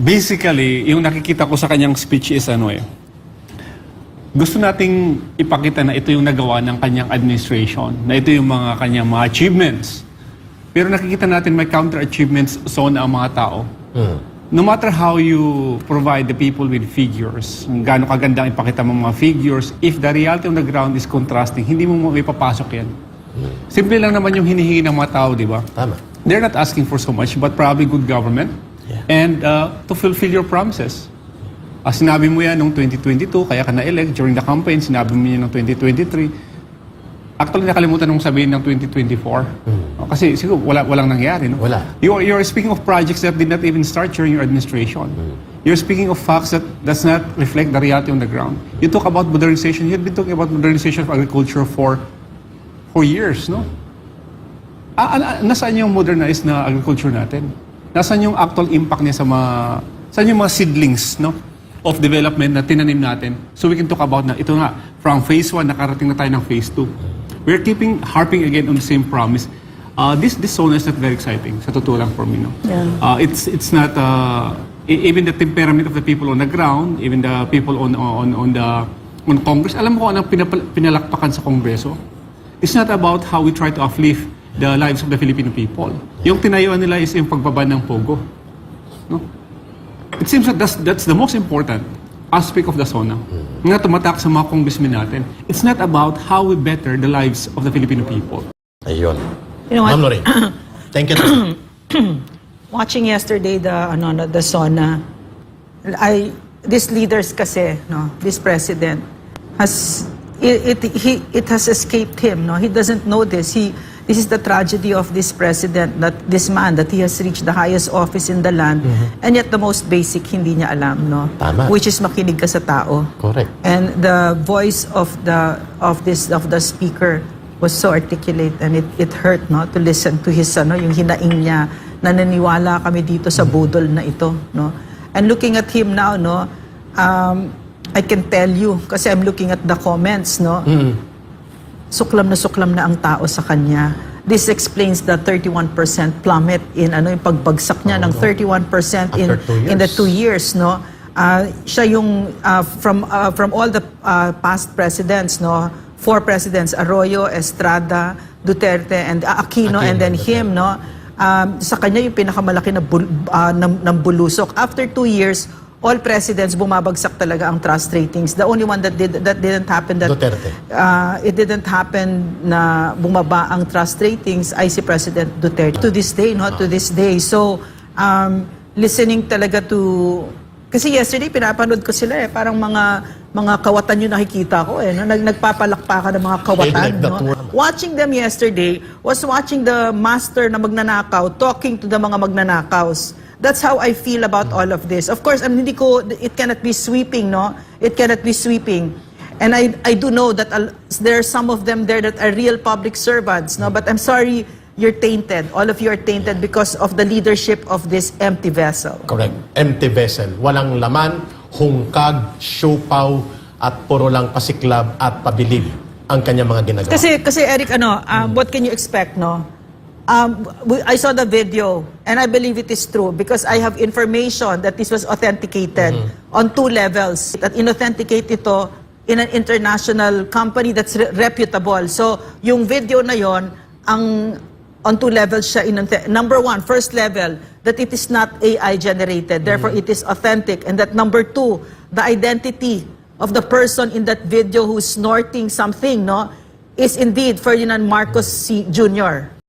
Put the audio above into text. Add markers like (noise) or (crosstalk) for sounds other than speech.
basically, yung nakikita ko sa kanyang speech is ano eh, gusto nating ipakita na ito yung nagawa ng kanyang administration, na ito yung mga kanyang mga achievements. Pero nakikita natin may counter-achievements zone ang mga tao. No matter how you provide the people with figures, gaano kagandang ipakita mo mga figures, if the reality on the ground is contrasting, hindi mo mo ipapasok yan. Simple lang naman yung hinihingi ng mga tao, di ba? Tama. They're not asking for so much, but probably good government Yeah. and uh, to fulfill your promises. Ah, sinabi mo yan noong 2022, kaya ka na-elect. During the campaign, sinabi mo yan noong 2023. Actually, nakalimutan nung sabihin ng 2024. Oh, Kasi siguro wala, walang nangyari. No? Wala. You're, you're speaking of projects that did not even start during your administration. You're speaking of facts that does not reflect the reality on the ground. You talk about modernization. You've been talking about modernization of agriculture for for years, no? Ah, ah, nasaan yung modernized na agriculture natin? Nasaan yung actual impact niya sa mga, saan yung mga seedlings, no? of development na tinanim natin? So we can talk about na ito nga from phase 1 nakarating na tayo ng phase 2 we're keeping harping again on the same promise. Uh, this this zone is not very exciting sa totoo lang for me no? Yeah. uh, it's it's not uh, e- even the temperament of the people on the ground even the people on on on the on Congress alam mo kung anong pinalakpakan sa Kongreso? It's not about how we try to uplift the lives of the Filipino people. Yung tinayuan nila is yung pagbaban ng pogo. No? It seems that that's, that's the most important aspect of the SONA. Nga tumatak sa mga congressmen natin. It's not about how we better the lives of the Filipino people. Ayun. You know what? Ma'am Lorraine. (coughs) Thank you. (coughs) Watching yesterday the ano no, the SONA, I these leaders kasi no, this president has it, it he it has escaped him no. He doesn't know this. He this is the tragedy of this president that this man that he has reached the highest office in the land and yet the most basic hindi niya alam no. Tama. Which is makinig ka sa tao. Correct. And the voice of the of this of the speaker was so articulate and it it hurt no to listen to his ano yung hinaing niya naniniwala kami dito sa budol na ito no. And looking at him now no um I can tell you kasi I'm looking at the comments no. Suklam na suklam na ang tao sa kanya. This explains the 31% plummet in ano yung pagbagsak niya ng 31% in in the two years no? Ah, siya yung ah, from ah, from all the ah, past presidents no? Four presidents Arroyo Estrada Duterte and ah, Aquino, Aquino and then him no? Um, sa kanya yung pinakamalaki na bul, ah, ng, ng bulusok. After two years all presidents bumabagsak talaga ang trust ratings the only one that did that didn't happen that Duterte. uh, it didn't happen na bumaba ang trust ratings ay si President Duterte. To this day, no? To this day. So, um, listening talaga to... Kasi yesterday, pinapanood ko sila eh. Parang mga mga kawatan yung nakikita ko eh. No? Nag, nagpapalakpakan ng mga kawatan. like no? Watching them yesterday was watching the master na magnanakaw talking to the mga magnanakaws. That's how I feel about all of this. Of course, ano, hindi ko, it cannot be sweeping, no? It cannot be sweeping. And I, I do know that there are some of them there that are real public servants, no? But I'm sorry, you're tainted. All of you are tainted because of the leadership of this empty vessel. Correct. Empty vessel. Walang laman, hungkag, siopaw, at puro lang pasiklab at pabilib ang kanyang mga ginagawa. Kasi, kasi Eric, ano, um, what can you expect, no? Um, I saw the video and I believe it is true because I have information that this was authenticated on two levels. That inauthenticate ito in an international company that's re- reputable. So, yung video na yon ang on two levels siya in number one first level that it is not AI generated therefore it is authentic and that number two the identity of the person in that video who's snorting something no is indeed Ferdinand Marcos C. Jr.